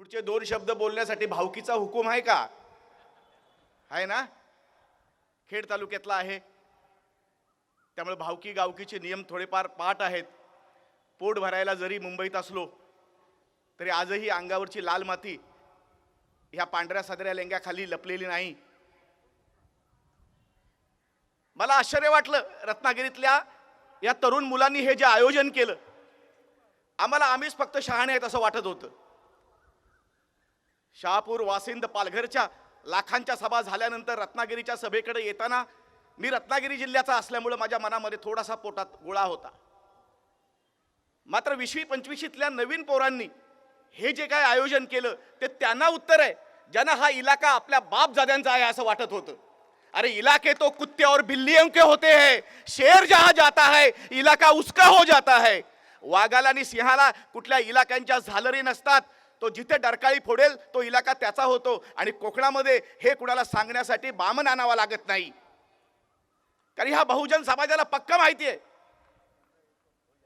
पुढचे दोन शब्द बोलण्यासाठी भावकीचा हुकूम आहे का? आहे ना? खेड तालुक्यातला आहे. त्यामुळे भावकी गावकीचे नियम थोडेफार पाठ आहेत. पोट भरायला जरी मुंबईत असलो तरी आजही अंगावरची लाल माती ह्या पांढऱ्या सादऱ्या लेंग्याखाली लपलेली नाही. मला आश्चर्य वाटलं रत्नागिरीतल्या या तरुण मुलांनी हे जे आयोजन केलं. आम्हाला आम्हीच फक्त शहाणे आहेत असं वाटत होतं. शहापूर वासिंद पालघरच्या लाखांच्या सभा झाल्यानंतर रत्नागिरीच्या सभेकडे येताना मी रत्नागिरी जिल्ह्याचा असल्यामुळं माझ्या मनामध्ये थोडासा पोटात गोळा होता. मात्र विशवी पंचवीशीतल्या नवीन पोरांनी हे जे काय आयोजन केलं ते त्यांना उत्तर आहे ज्यांना हा इलाका आपल्या बाप जाद्यांचा आहे असं वाटत होतं. अरे इलाके तो कुत्ते और बिल्लियों के होते हैं शेर जहां जाता है इलाका उसका हो जाता है. वाघाला आणि सिंहाला कुठल्या इलाक्यांच्या झालरी नसतात तो जिथे डरकाळी फोडेल तो इलाका त्याचा होतो. आणि कोकणामध्ये हे कुणाला सांगण्यासाठी बामन आणावा लागत नाही. कारण ह्या बहुजन समाजाला पक्का माहिती आहे.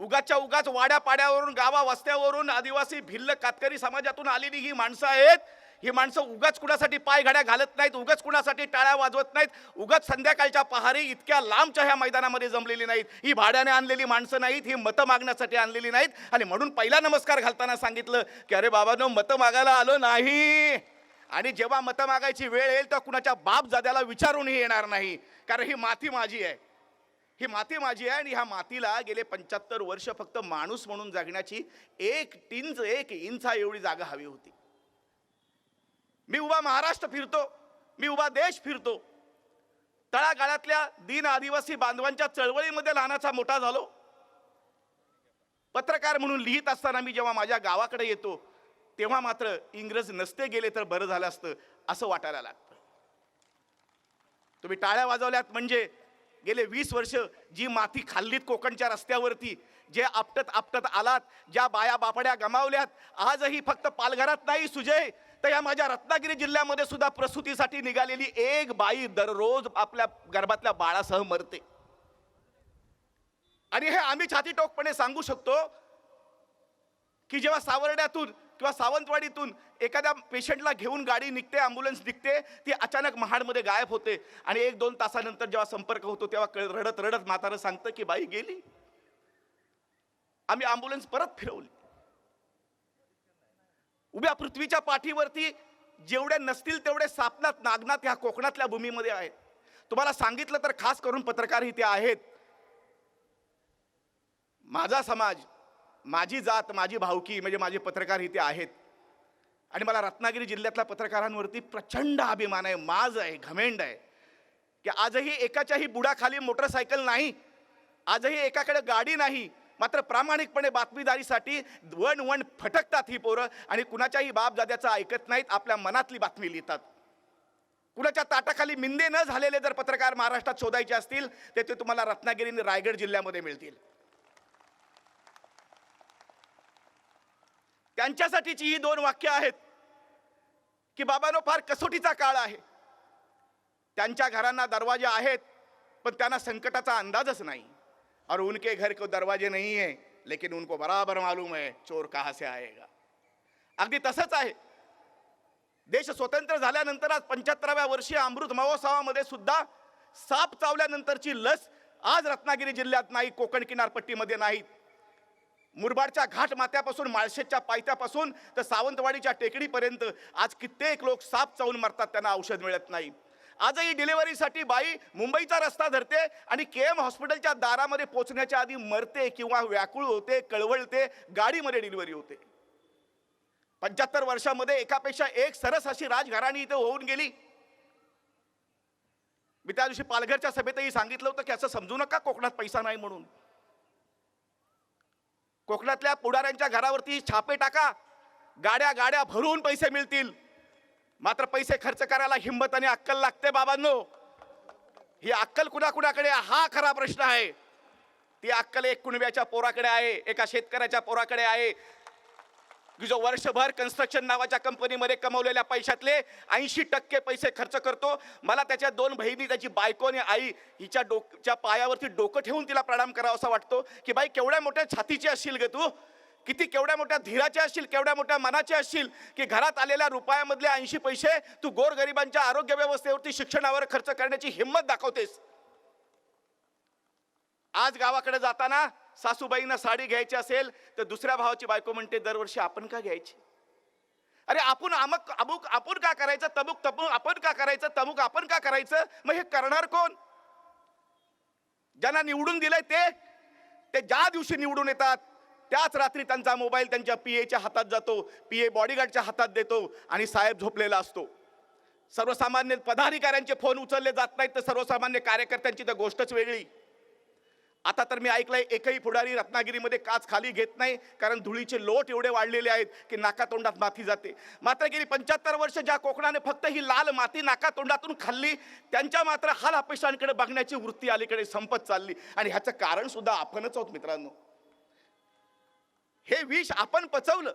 उगाच्या उगाच वाड्या पाड्यावरून गावा वस्त्यावरून आदिवासी भिल्ल कातकरी समाजातून आलेली ही माणसं आहेत. ही माणसं उगाच कुणासाठी पाय घड्या घालत नाहीत उगाच कुणासाठी टाळ्या वाजवत नाहीत उगाच संध्याकाळच्या पहारी इतक्या लांबच्या ह्या मैदानामध्ये जमलेली नाहीत. ही भाड्याने आणलेली माणसं नाहीत ही मतं मागण्यासाठी आणलेली नाहीत. आणि म्हणून पहिला नमस्कार घालताना सांगितलं की अरे बाबानो मतं मागायला आलो नाही. आणि जेव्हा मतं मागायची वेळ येईल तर कुणाच्या बाप जाद्याला विचारूनही येणार नाही. कारण ही माती माझी आहे. ही माती माझी आहे आणि ह्या मातीला गेले पंच्याहत्तर वर्ष फक्त माणूस म्हणून जगण्याची एक टिंच एक इंचा एवढी जागा हवी होती. मी उभा महाराष्ट्र फिरतो मी उभा देश फिरतो. तळागाळातल्या दीन आदिवासी बांधवांच्या चळवळीमध्ये लहानाचा मोठा झालो. पत्रकार म्हणून लिहित असताना मी जेव्हा माझ्या गावाकडे येतो तेव्हा मात्र इंग्रज नसते गेले तर बरं झालं असतं असं वाटायला लागतं. तुम्ही टाळ्या वाजवल्यात म्हणजे गेले वीस वर्ष जी माती खाल्लीत कोकणच्या रस्त्यावरती जे आपटत आपटत आलात ज्या बाया बापड्या गमावल्यात आजही फक्त पालघरात नाही सुजय तर या माझ्या रत्नागिरी जिल्ह्यामध्ये सुद्धा प्रसूतीसाठी निघालेली एक बाई दररोज आपल्या गर्भातल्या बाळासह मरते. आणि हे आम्ही छातीटोकपणे सांगू शकतो की जेव्हा सावर्ड्यातून किंवा सावंतवाडीतून एखाद्या पेशंटला घेऊन गाडी निघते ॲम्ब्युलन्स निघते ती अचानक महाडमध्ये गायब होते. आणि एक दोन तासानंतर जेव्हा संपर्क होतो तेव्हा रडत रडत म्हातारं सांगतं की बाई गेली. आम्ही ॲम्ब्युलन्स परत फिरवली. उभ्या पृथ्वीच्या पाठीवरती जेवढे नसतील तेवढे सापनात नागनाथ ह्या कोकणातल्या भूमीमध्ये आहेत. तुम्हाला सांगितलं तर खास करून पत्रकार इथे आहेत. माझा समाज माझी जात माझी भावकी म्हणजे माझे पत्रकार इथे आहेत. आणि मला रत्नागिरी जिल्ह्यातल्या पत्रकारांवरती प्रचंड अभिमान आहे माज आहे घमेंड आहे. की आजही एकाच्याही बुडाखाली मोटरसायकल नाही आजही एकाकडे गाडी नाही मात्र प्रामाणिकपणे बातमीदारीसाठी वण वन फटकतात ही पोरं आणि कुणाच्याही बापदाद्याचं ऐकत नाहीत आपल्या मनातली बातमी लिहितात. कुणाच्या ताटाखाली मिंदे न झालेले जर पत्रकार महाराष्ट्रात शोधायचे असतील तर ते तुम्हाला रत्नागिरी आणि रायगड जिल्ह्यामध्ये मिळतील. त्यांच्यासाठीची ही दोन वाक्य आहेत की बाबानो फार कसोटीचा काळ आहे. त्यांच्या घरांना दरवाजे आहेत पण त्यांना संकटाचा अंदाजच नाही. और उनके घर को दरवाजे नहीं है लेकिन उनको बराबर मालूम है चोर कहाँ से आएगा। अगदी तसंच आहे. देश स्वतंत्र झाल्यानंतर आज पंच्याहत्तराव्या वर्षी अमृत महोत्सवामध्ये सुद्धा साप चावल्यानंतरची लस आज रत्नागिरी जिल्ह्यात नाही कोकण किनारपट्टीमध्ये नाहीत मुरबाडच्या घाट माथ्यापासून माळशेच्या पायथ्यापासून तर सावंतवाडीच्या टेकडीपर्यंत आज कित्येक लोक साप चावून मरतात त्यांना औषध मिळत नाही. आजही डिलिव्हरीसाठी बाई मुंबईचा रस्ता धरते आणि के एम हॉस्पिटलच्या दारामध्ये पोचण्याच्या आधी मरते किंवा व्याकुळ होते कळवळते गाडीमध्ये डिलिव्हरी होते. पंच्याहत्तर वर्षामध्ये एकापेक्षा एक सरस अशी राजघराणी इथे होऊन गेली. मी त्या दिवशी पालघरच्या सभेतही सांगितलं होतं की असं समजू नका कोकणात पैसा नाही म्हणून. कोकणातल्या पुढाऱ्यांच्या घरावरती छापे टाका. गाड्या गाड्या भरून पैसे मिळतील. मात्र पैसे खर्च करायला हिंमत आणि अक्कल लागते बाबांनो. ही अक्कल कुणाकुणाकडे? हा खरा प्रश्न आहे. ती अक्कल एक कुणब्याच्या पोराकडे आहे एका शेतकऱ्याच्या पोराकडे आहे. की जो वर्षभर कन्स्ट्रक्शन नावाच्या कंपनीमध्ये कमवलेल्या पैशातले ऐंशी टक्के पैसे खर्च करतो. मला त्याच्या दोन बहिणी त्याची बायको आणि आई हिच्या डोकच्या पायावरती डोकं ठेवून तिला प्रणाम करावा असा वाटतो की बाई केवढ्या मोठ्या छातीची असशील ग तू. किती केवढ्या मोठ्या धीराचे असशील केवढ्या मोठ्या मनाचे असशील की घरात आलेल्या रुपयामधले ऐंशी पैसे तू गोरगरिबांच्या आरोग्य व्यवस्थेवरती शिक्षणावर खर्च करण्याची हिंमत दाखवतेस. आज गावाकडे जाताना सासूबाईंना साडी घ्यायची असेल तर दुसऱ्या भावाची बायको म्हणते दरवर्षी आपण का घ्यायची? अरे आपण अमक अमुक आपण का करायचं? तमुक तमुक आपण का करायचं? तमुक आपण का करायचं? मग हे करणार कोण? ज्यांना निवडून दिलंय ते ते ज्या दिवशी निवडून येतात त्याच रात्री त्यांचा मोबाईल त्यांच्या पी एच्या हातात जातो पी ए बॉडीगार्डच्या हातात देतो आणि साहेब झोपलेला असतो. सर्वसामान्य पदाधिकाऱ्यांचे फोन उचलले जात नाहीत तर सर्वसामान्य कार्यकर्त्यांची तर गोष्टच वेगळी. आता तर मी ऐकलंय एकही पुढारी रत्नागिरीमध्ये काच खाली घेत नाही कारण धुळीचे लोट एवढे वाढलेले आहेत की नाकातोंडात माती जाते. मात्र गेली पंच्याहत्तर वर्ष ज्या कोकणाने फक्त ही लाल माती नाकातोंडातून खाल्ली त्यांच्या मात्र हाल अपेक्षांकडे बघण्याची वृत्ती अलीकडे संपत चालली. आणि ह्याचं कारण सुद्धा आपणच आहोत मित्रांनो. हे विष आपण पचवलं.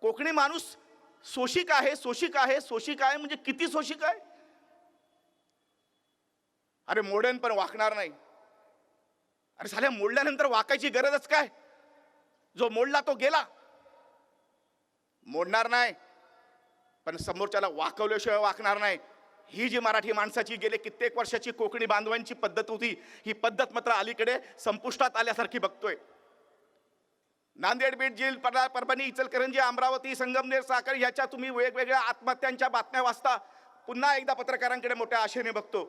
कोकणी माणूस शोषिक आहे शोषिक आहे शोषिक आहे म्हणजे किती शोषिक आहे? अरे मोडन पण वाकणार नाही. अरे साल्या मोडल्यानंतर वाकायची गरजच काय? जो मोडला तो गेला. मोडणार नाही. पण समोरच्याला वाकवल्याशिवाय वाकणार नाही. ही जी मराठी माणसाची गेले कित्येक वर्षाची कोकणी बांधवांची पद्धत होती ही पद्धत मात्र अलीकडे संपुष्टात आल्यासारखी बघतोय. नांदेड बीड जिल परा परभणी इचलकरंजी अमरावती संगमनेर साखर ह्याच्या तुम्ही वेगवेगळ्या आत्महत्यांच्या बातम्या वाचता. पुन्हा एकदा पत्रकारांकडे मोठ्या आशेने बघतो.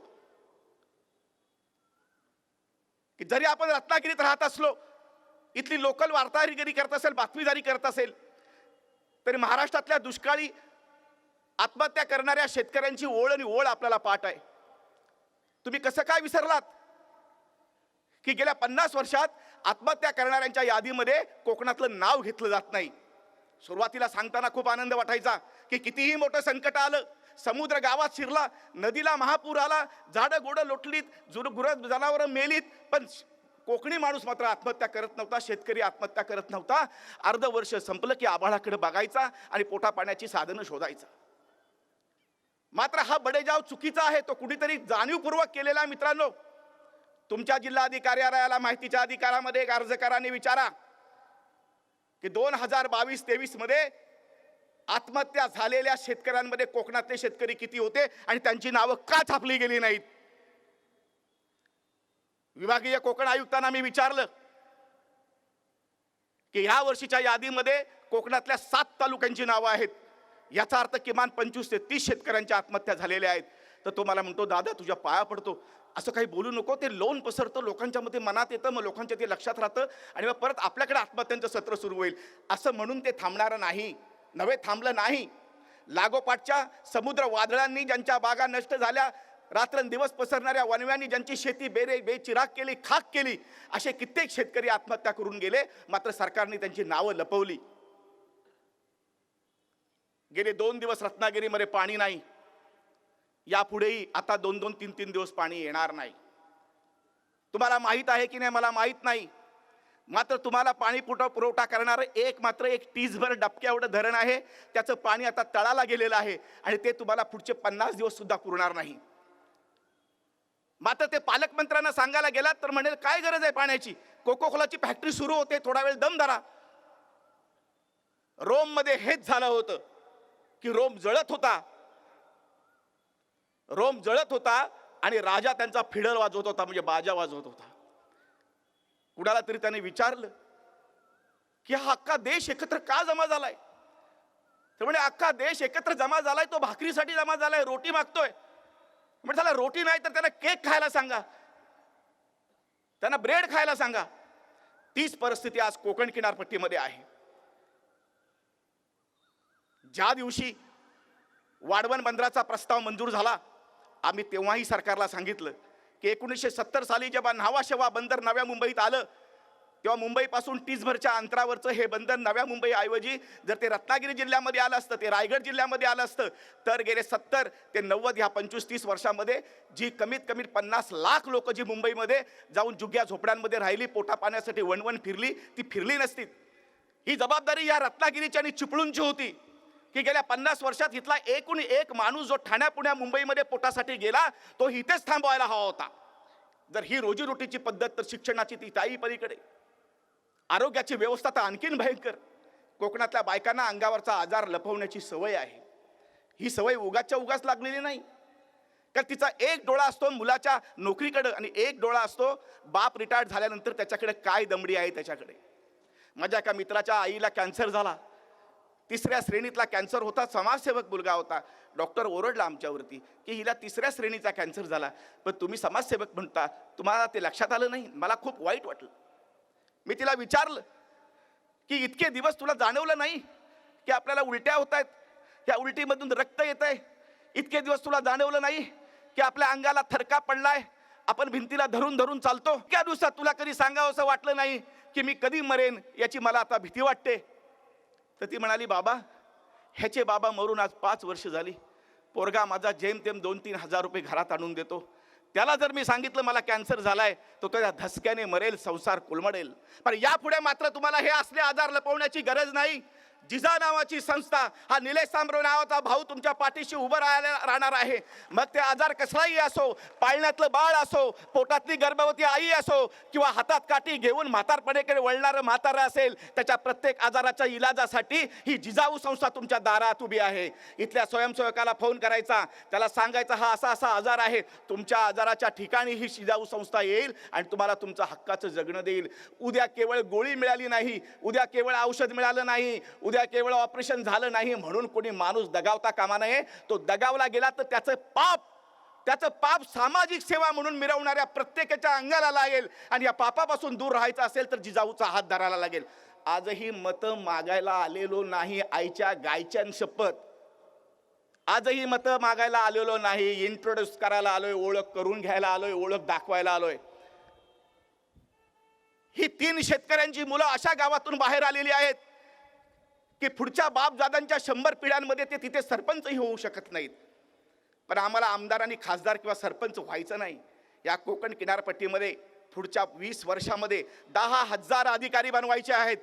की जरी आपण रत्नागिरीत राहत असलो इथली लोकल वार्ताहरीगिरी करत असेल बातमीदारी करत असेल तरी महाराष्ट्रातल्या दुष्काळी आत्महत्या करणाऱ्या शेतकऱ्यांची ओळ आणि ओळ आपल्याला पाठ आहे. तुम्ही कसं काय विसरलात? की गेल्या पन्नास वर्षात आत्महत्या करणाऱ्यांच्या यादीमध्ये कोकणातलं नाव घेतलं जात नाही. सुरुवातीला सांगताना खूप आनंद वाटायचा की कितीही मोठं संकट आलं समुद्र गावात शिरला नदीला महापूर आला झाडं गोडं लोटलीत जुर जनावरं मेलीत पण कोकणी माणूस मात्र आत्महत्या करत नव्हता शेतकरी आत्महत्या करत नव्हता. अर्ध वर्ष संपलं की आभाळाकडे बघायचा आणि पोटा पाण्याची साधनं शोधायचा. मात्र हा बडेजाव चुकीचा आहे तो कुणीतरी जाणीवपूर्वक केलेला आहे मित्रांनो. तुमच्या जिल्हाधिकार्यालयाला माहितीच्या अधिकारामध्ये एक अर्ज विचारा की दोन हजार बावीस तेवीसमध्ये आत्महत्या झालेल्या शेतकऱ्यांमध्ये कोकणातले शेतकरी किती होते आणि त्यांची नावं का छापली गेली नाहीत? विभागीय कोकण आयुक्तांना मी विचारलं की ह्या वर्षीच्या यादीमध्ये कोकणातल्या सात तालुक्यांची नावं आहेत. याचा अर्थ किमान पंचवीस ते तीस शेतकऱ्यांच्या आत्महत्या झालेल्या आहेत. तर तो मला म्हणतो दादा तुझ्या पाया पडतो. असं काही बोलू नको ते लोन पसरतं लोकांच्या मध्ये मनात येतं मग लोकांच्या ते लक्षात राहतं आणि मग परत आपल्याकडे आत्महत्यांचं सत्र सुरू होईल. असं म्हणून ते थांबणारं नाही. नव्हे थांबलं नाही. लागोपाठच्या समुद्र वादळांनी ज्यांच्या बागा नष्ट झाल्या रात्रंदिवस पसरणाऱ्या वनव्यांनी ज्यांची शेती बेरे बेचिराग केली खाक केली असे कित्येक शेतकरी आत्महत्या करून गेले मात्र सरकारने त्यांची नावं लपवली. गेले दोन दिवस रत्नागिरीमध्ये पाणी नाही. यापुढेही आता दोन दोन तीन तीन दिवस पाणी येणार नाही. तुम्हाला माहीत आहे की नाही? मला माहीत नाही. मात्र तुम्हाला पाणी पुरव पुरवठा करणारं एक मात्र एक टीजभर डबक्या एवढं धरण आहे. त्याचं पाणी आता तळाला गेलेलं आहे आणि ते तुम्हाला पुढचे पन्नास दिवस सुद्धा पुरणार नाही. मात्र ते पालकमंत्र्यांना सांगायला गेलात तर म्हणेल काय गरज आहे पाण्याची? कोकोकोलाची फॅक्टरी सुरू होते थोडा वेळ दम धरा. रोममध्ये हेच झालं होतं की रोम जळत होता. रोम जळत होता आणि राजा त्यांचा फिडल वाजवत होता म्हणजे बाजा वाजवत होता. कुणाला तरी त्याने विचारलं की हा अख्खा देश एकत्र का जमा झालाय? तर म्हणजे अख्खा देश एकत्र जमा झालाय तो भाकरीसाठी जमा झालाय रोटी मागतोय. म्हणजे त्याला रोटी नाही तर त्याला केक खायला सांगा. त्यांना ब्रेड खायला सांगा. तीच परिस्थिती आज कोकण किनारपट्टीमध्ये आहे. ज्या दिवशी वाढवण बंदराचा प्रस्ताव मंजूर झाला आम्ही तेव्हाही सरकारला सांगितलं की एकोणीसशे सत्तर साली जेव्हा न्हावाशेवा बंदर नव्या मुंबईत आलं तेव्हा मुंबईपासून टीसभरच्या अंतरावरचं हे बंदर नव्या मुंबईऐवजी जर ते रत्नागिरी जिल्ह्यामध्ये आलं असतं ते रायगड जिल्ह्यामध्ये आलं असतं तर गेले सत्तर ते नव्वद ह्या पंचवीस तीस वर्षामध्ये जी कमीत कमी पन्नास लाख लोक जी मुंबईमध्ये जाऊन जुग्या झोपड्यांमध्ये राहिली पोटा पाण्यासाठी वणवण फिरली ती फिरली नसती. ही जबाबदारी या रत्नागिरीची आणि चिपळूणची होती. की गेल्या पन्नास वर्षात इथला एकूण एक माणूस जो ठाण्या पुण्या मुंबईमध्ये पोटासाठी गेला तो इथेच थांबवायला हवा होता. जर ही रोजीरोटीची पद्धत तर शिक्षणाची ती ताई पलीकडे. आरोग्याची व्यवस्था तर आणखीन भयंकर. कोकणातल्या बायकांना अंगावरचा आजार लपवण्याची सवय आहे. ही सवय उगाच्या उगाच लागलेली नाही. कारण तिचा एक डोळा असतो मुलाच्या नोकरीकडं आणि एक डोळा असतो बाप रिटायर्ड झाल्यानंतर त्याच्याकडे काय दमडी आहे त्याच्याकडे. माझ्या एका मित्राच्या आईला कॅन्सर झाला. तिसऱ्या श्रेणीतला कॅन्सर होता समाजसेवक मुलगा होता. डॉक्टर ओरडला आमच्यावरती की हिला तिसऱ्या श्रेणीचा कॅन्सर झाला. पण तुम्ही समाजसेवक म्हणता तुम्हाला ते लक्षात आलं नाही. मला खूप वाईट वाटलं. मी तिला विचारलं की इतके दिवस तुला जाणवलं नाही की आपल्याला उलट्या होत आहेत त्या उलटीमधून रक्त येत आहे इतके दिवस तुला जाणवलं नाही की आपल्या अंगाला थरका पडलाय? आपण भिंतीला धरून धरून चालतो? त्या दिवसात तुला कधी सांगावं असं वाटलं नाही की मी कधी मरेन याची मला आता भीती वाटते? तर ती म्हणाली बाबा ह्याचे बाबा मरून आज पाच वर्ष झाली. पोरगा माझा जेमतेम दोन तीन हजार रुपये घरात आणून देतो. त्याला जर मी सांगितलं मला कॅन्सर झालाय तो त्या धसक्याने मरेल संसार कोलमडेल. पण यापुढे मात्र तुम्हाला हे असले आजार लपवण्याची गरज नाही. जिजा नावाची संस्था हा निलेश सांबरो नावाचा भाऊ तुमच्या पाठीशी उभं राहायला राहणार आहे. मग ते आजार कसलाही असो पाळण्यातलं बाळ असो पोटातली गर्भवती आई असो किंवा हातात काठी घेऊन म्हातारपणेकडे वळणारं म्हातारं असेल त्याच्या प्रत्येक आजाराच्या इलाजासाठी ही जिजाऊ संस्था तुमच्या दारात उभी आहे. इथल्या स्वयंसेवकाला फोन करायचा. त्याला सांगायचा हा असा असा आजार आहे. तुमच्या आजाराच्या ठिकाणी ही जिजाऊ संस्था येईल आणि तुम्हाला तुमचं हक्काचं जगणं देईल. उद्या केवळ गोळी मिळाली नाही उद्या केवळ औषध मिळालं नाही उद्या केवळ ऑपरेशन झालं नाही म्हणून कोणी माणूस दगावता कामा नये. तो दगावला गेला तर त्याचं पाप त्याचं पाप सामाजिक सेवा म्हणून मिरवणाऱ्या प्रत्येकाच्या अंगाला लागेल. आणि या पापापासून दूर राहायचं असेल तर जिजाऊचा हात धरायला लागेल. आजही मतं मागायला आलेलो नाही आईच्या गायच्या शपथ. आजही मतं मागायला आलेलो नाही इंट्रोड्यूस करायला आलोय ओळख करून घ्यायला आलोय ओळख दाखवायला आलोय. ही तीन शेतकऱ्यांची मुलं अशा गावातून बाहेर आलेली आहेत. की पुढच्या बापजादांच्या शंभर पिढ्यांमध्ये ते तिथे सरपंचही होऊ शकत नाहीत. पण आम्हाला आमदार आणि खासदार किंवा सरपंच व्हायचं नाही. या कोकण किनारपट्टीमध्ये पुढच्या वीस वर्षामध्ये दहा हजार अधिकारी बनवायचे आहेत.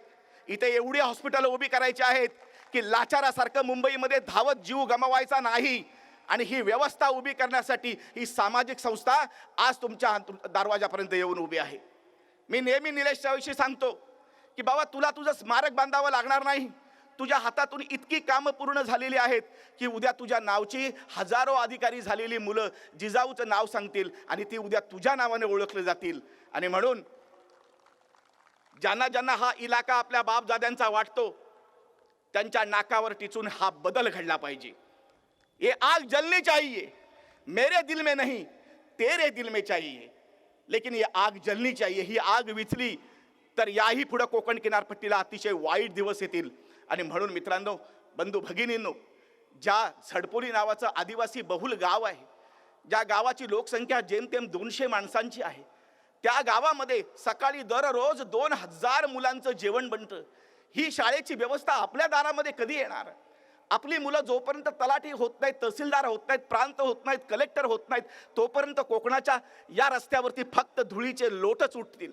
इथे एवढी हॉस्पिटल उभी करायची आहेत की लाचारासारखं मुंबईमध्ये धावत जीव गमावायचा नाही. आणि ही व्यवस्था उभी करण्यासाठी ही सामाजिक संस्था आज तुमच्या दरवाजापर्यंत येऊन उभी आहे. मी नेहमी निलेशच्या विषयी सांगतो की बाबा तुला तुझं स्मारक बांधावं लागणार नाही. तुझ्या हातातून इतकी कामं पूर्ण झालेली आहेत की उद्या तुझ्या नावची हजारो अधिकारी झालेली मुलं जिजाऊचं नाव सांगतील आणि ती उद्या तुझ्या नावाने ओळखली जातील. आणि म्हणून ज्यांना ज्यांना हा इलाका आपल्या बापदाद्यांचा वाटतो त्यांच्या नाकावर टिचून हा बदल घडला पाहिजे. ये आग जलनी चाहिए मेरे दिल में नहीं तेरे दिल में चाहिए. लेकिन ये आग जलनी चाहिए ही आग विचली तर याही पुढं कोकण किनारपट्टीला अतिशय वाईट दिवस येतील. आणि म्हणून मित्रांनो बंधू भगिनींनो ज्या झडपोली नावाचं आदिवासी बहुल गाव आहे ज्या गावाची लोकसंख्या जेमतेम दोनशे माणसांची आहे त्या गावामध्ये सकाळी दररोज दोन हजार मुलांचं जेवण बनतं. ही शाळेची व्यवस्था आपल्या दारामध्ये कधी येणार? आपली मुलं जोपर्यंत तलाठी होत नाहीत तहसीलदार होत नाहीत प्रांत होत नाहीत कलेक्टर होत नाहीत तोपर्यंत कोकणाच्या या रस्त्यावरती फक्त धुळीचे लोटच उठतील.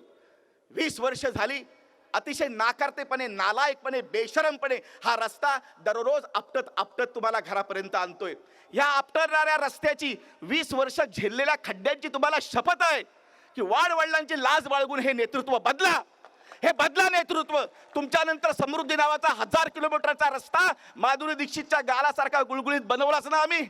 वीस वर्ष झाली अतिशय नाकारतेपणे नालायकपणे बेशरमपणे हा रस्ता दररोज आपटत आपटत तुम्हाला घरापर्यंत आणतोय. ह्या आपटणाऱ्या रस्त्याची वीस वर्ष झेललेल्या खड्ड्यांची तुम्हाला शपथ आहे की वाढ वडिलांची लाज बाळगून हे नेतृत्व बदला. हे बदला नेतृत्व. तुमच्यानंतर समृद्धी नावाचा हजार किलोमीटरचा रस्ता माधुरी दीक्षितच्या गालासारखा गुळगुळीत बनवलाच ना आम्ही.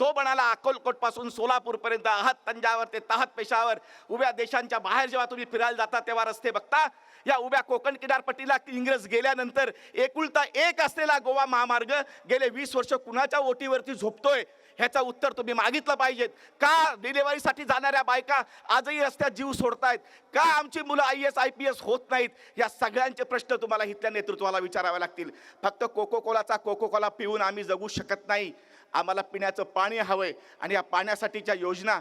तो म्हणाला अकोलकोटपासून सोलापूरपर्यंत आहात आहत तंजावर ते ताहत पेशावर उभ्या देशांच्या बाहेर जेव्हा तुम्ही फिरायला जाता तेव्हा रस्ते बघता या उभ्या कोकण किनारपट्टीला इंग्रज गेल्यानंतर एकुलता एक असलेला गोवा महामार्ग गेले वीस वर्ष कुणाच्या ओटीवरती झोपतोय? ह्याचं उत्तर तुम्ही मागितलं पाहिजेत. का डिलेवरीसाठी जाणाऱ्या बायका आजही रस्त्यात जीव सोडतायत? का आमची मुलं I S I P S होत नाहीत? या सगळ्यांचे प्रश्न तुम्हाला इथल्या नेतृत्वाला विचारावे लागतील. फक्त कोको कोलाचा कोको कोला पिऊन आम्ही जगू शकत नाही. आम्हाला पिण्याचं पाणी हवंय आणि या पाण्यासाठीच्या योजना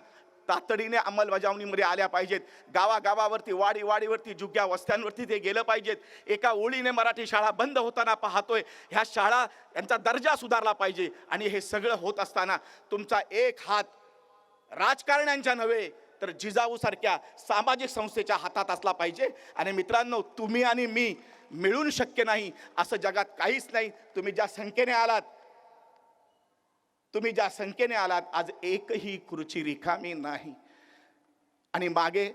तातडीने अंमलबजावणीमध्ये आल्या पाहिजेत. गावागावावरती वाडी वाडीवरती जुग्या वस्त्यांवरती ते गेलं पाहिजेत. एका ओळीने मराठी शाळा बंद होताना पाहतोय. ह्या शाळा यांचा दर्जा सुधारला पाहिजे. आणि हे सगळं होत असताना तुमचा एक हात राजकारण्यांच्या नव्हे तर जिजाऊसारख्या सामाजिक संस्थेच्या हातात असला पाहिजे. आणि मित्रांनो तुम्ही आणि मी मिळून शक्य नाही असं जगात काहीच नाही. तुम्ही ज्या संख्येने आलात तुम्ही ज्या संख्येने आलात आज एकही खुर्ची रिकामी नाही. आणि मागे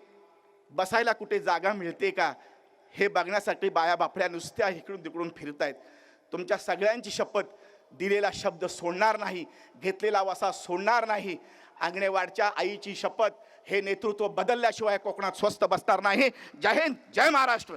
बसायला कुठे जागा मिळते का हे बघण्यासाठी बाया बापड्या नुसत्या इकडून तिकडून फिरतायत. तुमच्या सगळ्यांची शपथ दिलेला शब्द सोडणार नाही घेतलेला वसा सोडणार नाही. आंगणेवाडच्या आईची शपथ हे नेतृत्व बदलल्याशिवाय कोकणात स्वस्त बसणार नाही. जय हिंद जय महाराष्ट्र.